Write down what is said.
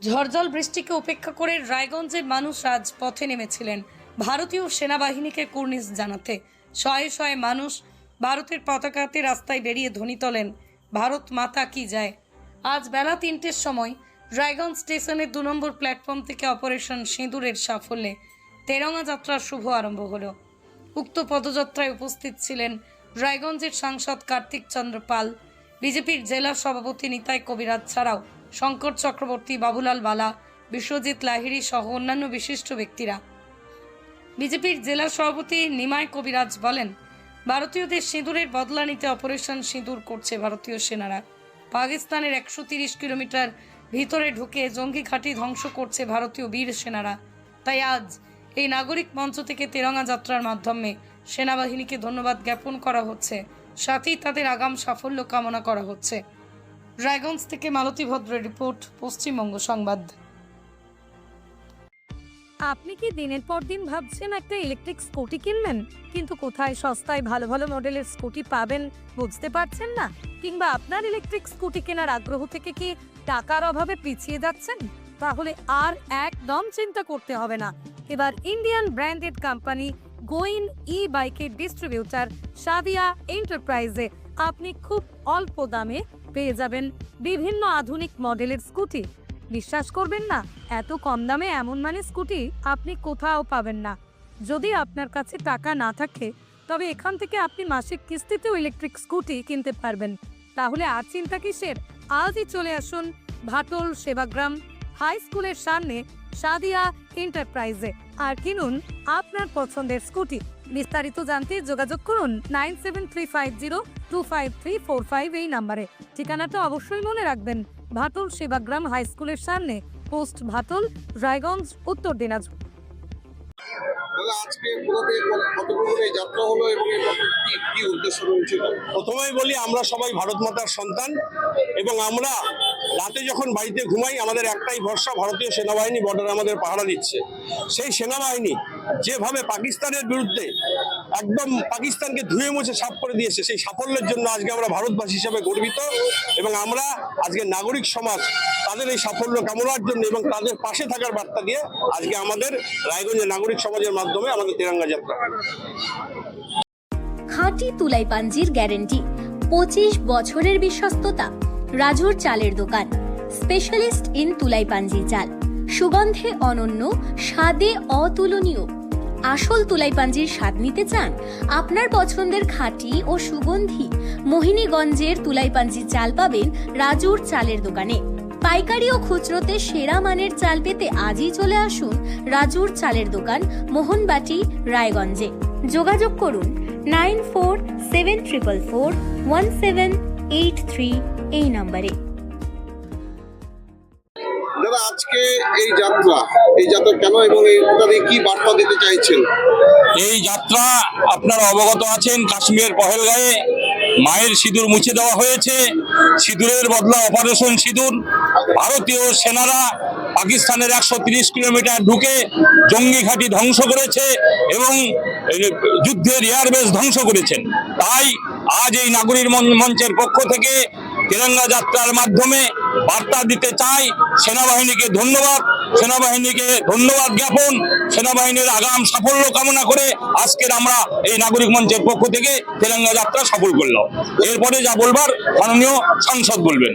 ঝড়জল বৃষ্টিকে উপেক্ষা করে রায়গঞ্জের মানুষ আজ পথে নেমেছিলেন। ভারতীয় সেনাবাহিনীকে কুর্নিশ জানাতে শয়ে শয়ে মানুষ ভারতের পতাকাতে রাস্তায় বেরিয়ে ধ্বনি তোলেন, ভারত মাতা কি যায়? আজ বেলা তিনটের সময় রায়গঞ্জ স্টেশনের দু নম্বর প্ল্যাটফর্ম থেকে অপারেশন সিঁদুরের সাফল্যে তেরঙা যাত্রার শুভ আরম্ভ হল। উক্ত পদযাত্রায় উপস্থিত ছিলেন রায়গঞ্জের সাংসদ কার্তিক চন্দ্র পাল, বিজেপির জেলা সভাপতি নিতাই কবিরাজ ছাড়াও শঙ্কর চক্রবর্তী, বাবুলাল বালা, বিশ্বজিৎ লাহিড়ি সহ অন্যান্য বিশিষ্ট ব্যক্তিরা। বিজেপির জেলা সভাপতি নিমায় কবিরাজ বলেন ভারতীয়দের সিঁদুরের বদলা নিতে অপারেশন সিঁদুর করছে ভারতীয় সেনারা। পাকিস্তানের একশো তিরিশ কিলোমিটার ভিতরে ঢুকে জঙ্গি ঘাঁটি ধ্বংস করছে ভারতীয় বীর সেনারা। তাই আজ এই নাগরিক মঞ্চ থেকে তেরঙ্গা যাত্রার মাধ্যমে সেনাবাহিনীকে ধন্যবাদ জ্ঞাপন করা হচ্ছে। সাথেই তাদের আগাম সাফল্য কামনা করা হচ্ছে। রায়গঞ্জ থেকে মালতী ভদ্রের রিপোর্ট, পশ্চিমবঙ্গ সংবাদ। আপনি কি দিনের পর দিন ভাবছেন একটা ইলেকট্রিক স্কুটি কিনবেন? কিন্তু কোথায় সস্তায় ভালো ভালো মডেলের স্কুটি পাবেন বুঝতে পারছেন না? কিংবা আপনার ইলেকট্রিক স্কুটি কেনার আগ্রহ থেকে কি টাকার অভাবে পিছিয়ে যাচ্ছেন? তাহলে আর একদম চিন্তা করতে হবে না। এবার ইন্ডিয়ান ব্র্যান্ডেড কোম্পানি গোইন ই বাইকের ডিস্ট্রিবিউটার সাদিয়া এন্টারপ্রাইজে আপনি খুব অল্প দামে পেয়ে যাবেন বিভিন্ন আধুনিক মডেলের স্কুটি। বিশ্বাস করবেন না, এত কম দামে এমন মানে স্কুটি আপনি কোথাও পাবেন না। যদি আপনার কাছে টাকা না থাকে, তবে এখান থেকে আপনি মাসিক কিস্তিতেও ইলেকট্রিক স্কুটি কিনতে পারবেন। তাহলে আর চিন্তা কিসের? আজই চলে আসুন ভাটল সেবাগ্রাম হাই স্কুলের সামনে সাদিয়া এন্টারপ্রাইজে আর কিনুন আপনার পছন্দের স্কুটি। বিস্তারিত জানতে যোগাযোগ করুন nine seven three five zero two five three four five এই নাম্বারে। ঠিকানাটা অবশ্যই মনে রাখবেন। ভাটল সেবাগ্রাম হাই স্কুলের সামনে পোস্ট ভাটল রায়গঞ্জ উত্তর দিনাজপুর। রয়েছিল? প্রথমেই বলি আমরা সবাই ভারত মাতার সন্তান এবং আমরা রাতে যখন বাড়িতে ঘুমাই, আমাদের একটাই ভরসা, ভারতীয় সেনাবাহিনী বর্ডারে আমাদের পাহারা দিচ্ছে। সেই সেনাবাহিনী যেভাবে পাকিস্তানের বিরুদ্ধে একদম পাকিস্তানকে ধুয়ে মুছে সাফ করে দিয়েছে, সেই সাফল্যের জন্য আজকে আমরা ভারতবাসী হিসাবে গর্বিত এবং আমরা আজকে নাগরিক সমাজ তাদের এই সাফল্য কামনার জন্য এবং তাদের পাশে থাকার বার্তা দিয়ে আজকে আমাদের রায়গঞ্জের নাগরিক সমাজের মাধ্যমে আমাদের তেরঙ্গা যাত্রা। খাঁটি তুলাই পাঞ্জির গ্যারেন্টি, পঁচিশ বছরের বিশ্বস্ততা রাজুর চালের দোকান। স্পেশালিস্ট ইন তুলাই পাঞ্জি চাল। সুগন্ধে অনন্য, স্বাদে অতুলনীয়। আসল তুলাই পাঞ্জির স্বাদ নিতে চান? আপনার পছন্দের খাঁটি ও সুগন্ধি মোহিনীগঞ্জের তুলাই পাঞ্জি চাল পাবেন রাজুর চালের দোকানে। পাইকারি ও খুচরোতে সেরা মানের চাল পেতে আজই চলে আসুন রাজুর চালের দোকান, মোহনবাটি, রায়গঞ্জে। যোগাযোগ করুন nine four seven triple four one seven eight three এই নম্বরে। দাদা আজকে এই যাত্রা এই যাত্রা কেন এবং এই কি বার্তা দিতে চাইছেন? এই যাত্রা আপনারা অবগত আছেন কাশ্মীরের পহেলগাঁয়ে মায়ের সিঁদুর মুছে দেওয়া হয়েছে। সিঁদুরের বদলা অপারেশন সিঁদুর। ভারতীয় সেনারা পাকিস্তানের একশো তিরিশ কিলোমিটার ঢুকে জঙ্গি ঘাঁটি ধ্বংস করেছে এবং যুদ্ধের এয়ারবেস ধ্বংস করেছেন। তাই আজ এই নাগরিক মন- মঞ্চের পক্ষ থেকে তিরঙ্গা যাত্রার মাধ্যমে বার্তা দিতে চাই। সেনাবাহিনীকে ধন্যবাদ। সেনাবাহিনীকে ধন্যবাদ জ্ঞাপন। সেনাবাহিনীর আগাম সাফল্য কামনা করে আজকের আমরা এই নাগরিক মঞ্চের পক্ষ থেকে তেলেঙ্গা যাত্রা সফল করলাম। এরপরে যা বলবার মাননীয় সাংসদ বলবেন।